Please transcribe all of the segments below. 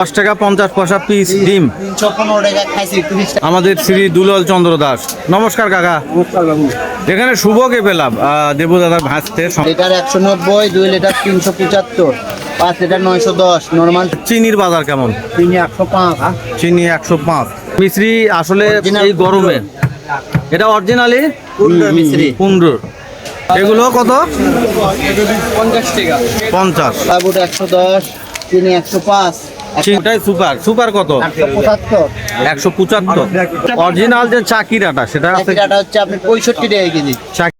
দশ টাকা পঞ্চাশ পয়সা পিস ডিম। আমাদের শ্রী দুলাল চন্দ্র দাস। নমস্কার কাকা। এখানে শুভকে পেলাম। আহ, দেবদাদার ভাঁজতে লিটার একশো নব্বই দুই লিটার তিনশো পঁচাত্তর পাঁচ লিটার নয়শো দশ নর্মাল চিনির বাজার কেমন? চিনি একশো পাঁচ। চিনি একশো পাঁচ। মিশ্রি আসলে এই গরমে। এটা অরিজিনালি মিশ্রি। পনেরো এগুলো কত? পঞ্চাশ টাকা। পঞ্চাশ। একশো দশ চিনি একশো পাঁচ। চিনিটাই সুপার। সুপার কত? একশো পঁচাত্তর। অরিজিনাল যে চাকিরাটা সেটা আছে হচ্ছে আপনি পঁয়ষট্টি টাকা কেজি। চাকি-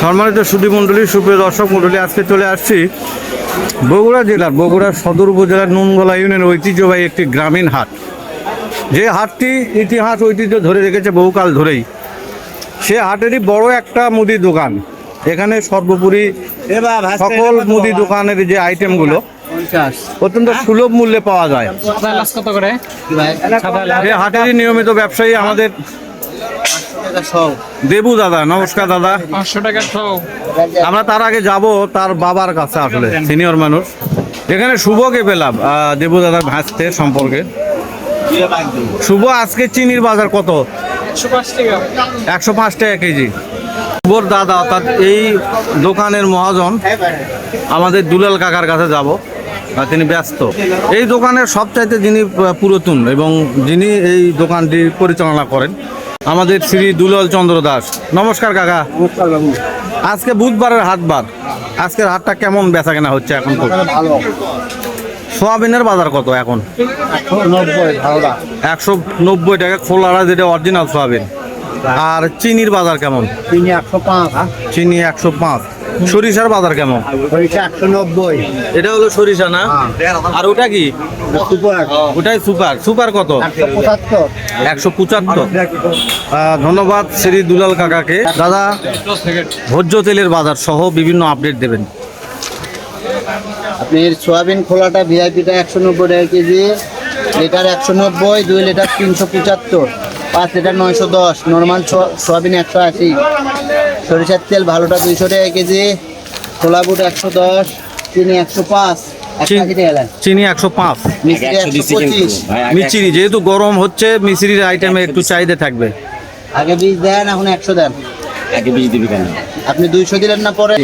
সম্মানিত সুদী মণ্ডলী সুপ্রিয় দর্শক মণ্ডলী আজকে চলে আসছি বগুড়া জেলার বগুড়া সদর উপজেলার নুনগোলা ইউনিয়নের ঐতিহ্যবাহী একটি গ্রামীণ হাট। যে হাটটি ইতিহাস ঐতিহ্য ধরে রেখেছে বহুকাল ধরেই। সে হাটেরই বড় একটা মুদি দোকান। এখানে সর্বোপরি সকল মুদি দোকানের যে আইটেমগুলো অত্যন্ত সুলভ মূল্যে পাওয়া যায়। হাটেরই নিয়মিত ব্যবসায়ী আমাদের। দেবু দাদা নমস্কার দাদা। পাঁচশো টাকার ছৌ। আমরা তার আগে যাব তার বাবার কাছে আসলে সিনিয়র মানুষ। এখানে শুভকে পেলাম দেবু দাদার ভাঁজতে সম্পর্কে। শুভ আজকে চিনির বাজার কত? একশো পাঁচ টাকা। একশো পাঁচ টাকা কেজি। শুভর দাদা অর্থাৎ এই দোকানের মহাজন আমাদের দুলাল কাকার কাছে যাব তিনি ব্যস্ত। এই দোকানের সবচাইতে যিনি পুরাতন এবং যিনি এই দোকানটি পরিচালনা করেন আমাদের শ্রী দুলাল চন্দ্র দাস। নমস্কার কাকা। আজকে বুধবারের হাটবার আজকের হাটটা কেমন বেচা কেনা হচ্ছে এখন ভালো। সোয়াবিনের বাজার কত এখন? একশো নব্বই একশো নব্বই টাকা খোলারা যেটা অরিজিনাল সোয়াবিন। আর চিনির বাজার কেমন? চিনি একশো পাঁচ। চিনি একশো পাঁচ। সরিষার বাজার কেমন? সরিষা একশো নব্বই। এটা হলো সরিষা না? আর ওটা কি? সুপার। ওটাই সুপার। সুপার কত? একশো পঁচাত্তর। ধন্যবাদ শ্রী দুলাল কাকাকে। দাদা ভোজ্য তেলের বাজার সহ বিভিন্ন আপডেট দেবেন। আপনি সোয়াবিন খোলাটা ভিআইপিটা একশো নব্বই টাকা কেজি লিটার একশো নব্বই দুই লিটার তিনশো পঁচাত্তর। পাঁচ লিটার নয়শো দশ। নর্মাল সোয়াবিন একশো আশি। সরিষার তেল ভালোটা দুইশো টাকা কেজি। খোলা বুট একশো দশ। চিনি একশো পাঁচ। চিনি একশো পাঁচ। মিচিরি যেহেতু গরম হচ্ছে মিচিরির আইটেমে একটু চাহিদা থাকবে। আগে বীজ দেন এখন একশো দেন। আগে বীজ দিবি কেন? আপনি দুইশো দিলেন না পরে?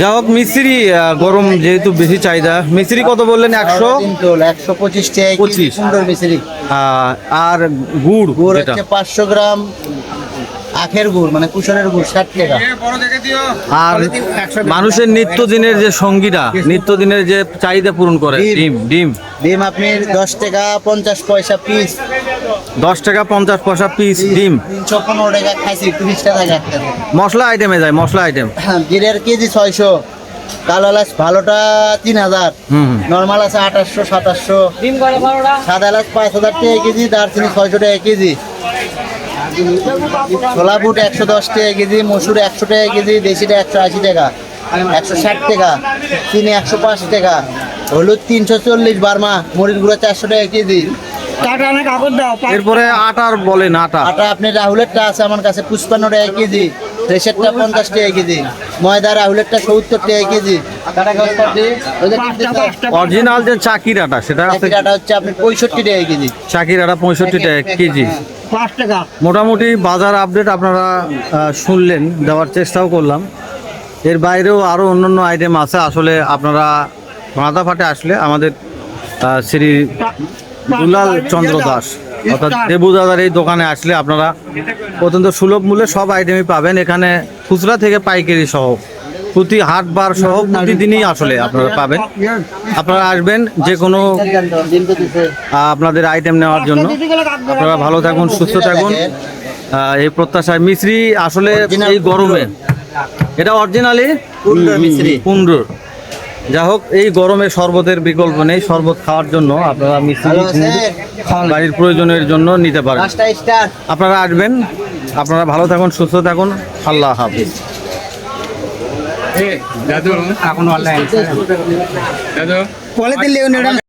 যা হোক মিস্ত্রি গরম যেহেতু বেশি চাহিদা। মিস্ত্রি কত বললেন একশো? একশো পঁচিশ টাকা পঁচিশ। সুন্দর মিশ্রি আহ, আর গুড় গুড় হচ্ছে পাঁচশো গ্রাম আখের গুড় মানে কুশনের গুড় ষাট টাকা। আর মানুষের নিত্যদিনের যে সঙ্গীরা নিত্যদিনের যে চাহিদা পূরণ করে ডিম। ডিম ডিম। ডিম আপনি দশ টাকা পঞ্চাশ পয়সা পিস দশ টাকা পঞ্চাশ পয়সা পিস ডিম। তিনশো পনেরো টাকা খাইছি তিরিশ টাকা মশলা আইটেমে যায় মশলা আইটেম জিরের কেজি ছয়শো। কালো এলাচ ভালোটা তিন হাজার। নর্মাল আছে আঠাশশো সাতাশশো। ডিম সাদা এলাচ পাঁচ হাজার টাকা কেজি দারচিনি ছয়শো টাকা কেজি। ছোলা বুট একশো দশ টাকা কেজি মসুর একশো টাকা কেজি দেশিটা একশো আশি টাকা একশো ষাট টাকা চিনি একশো পাঁচ টাকা হলুদ তিনশো চল্লিশ বার্মা মরিচ গুঁড়ো চারশো টাকা কেজি। এরপরে আটার বলেন আটা। আটা আপনি রাহুলেরটা আছে আমার কাছে পুষ্পান্ন টাকা কেজি। ফ্রেশেরটা পঞ্চাশ টাকা কেজি। ময়দা রাহুলেরটা সত্তর টাকা কেজি। অরিজিনাল যে চাকির আটা সেটা আছে চাকিরাটা হচ্ছে আপনি পঁয়ষট্টি টাকা কেজি। চাকির আটা পঁয়ষট্টি টাকা কেজি। মোটামুটি বাজার আপডেট আপনারা শুনলেন দেওয়ার চেষ্টাও করলাম। এর বাইরেও আরও অন্যান্য আইটেম আছে। আসলে আপনারা মাথাফাটে আসলে আমাদের শ্রী দুলাল চন্দ্র দাস। অর্থাৎ দেবু দাদার এই দোকানে আসলে আপনারা অত্যন্ত সুলভ মূল্যে সব আইটেমই পাবেন। এখানে খুচরা থেকে পাইকারি সহ প্রতি হাট বার সহ প্রতিদিনই আসলে আপনারা পাবেন। আপনারা আসবেন যে কোনো আপনাদের আইটেম নেওয়ার জন্য। আপনারা ভালো থাকুন সুস্থ থাকুন। এই প্রত্যাশায় মিশ্রি আসলে এই গরমে। এটা অরিজিনালি। কুন্ডুর। যা হোক এই গরমে শরবতের বিকল্প নেই। শরবত খাওয়ার জন্য আপনারা মিষ্টি বাড়ির প্রয়োজনের জন্য নিতে পারেন। আপনারা আসবেন। আপনারা ভালো থাকুন সুস্থ থাকুন। আল্লাহ হাফিজ। দাদু এখন অনলাইন দাদু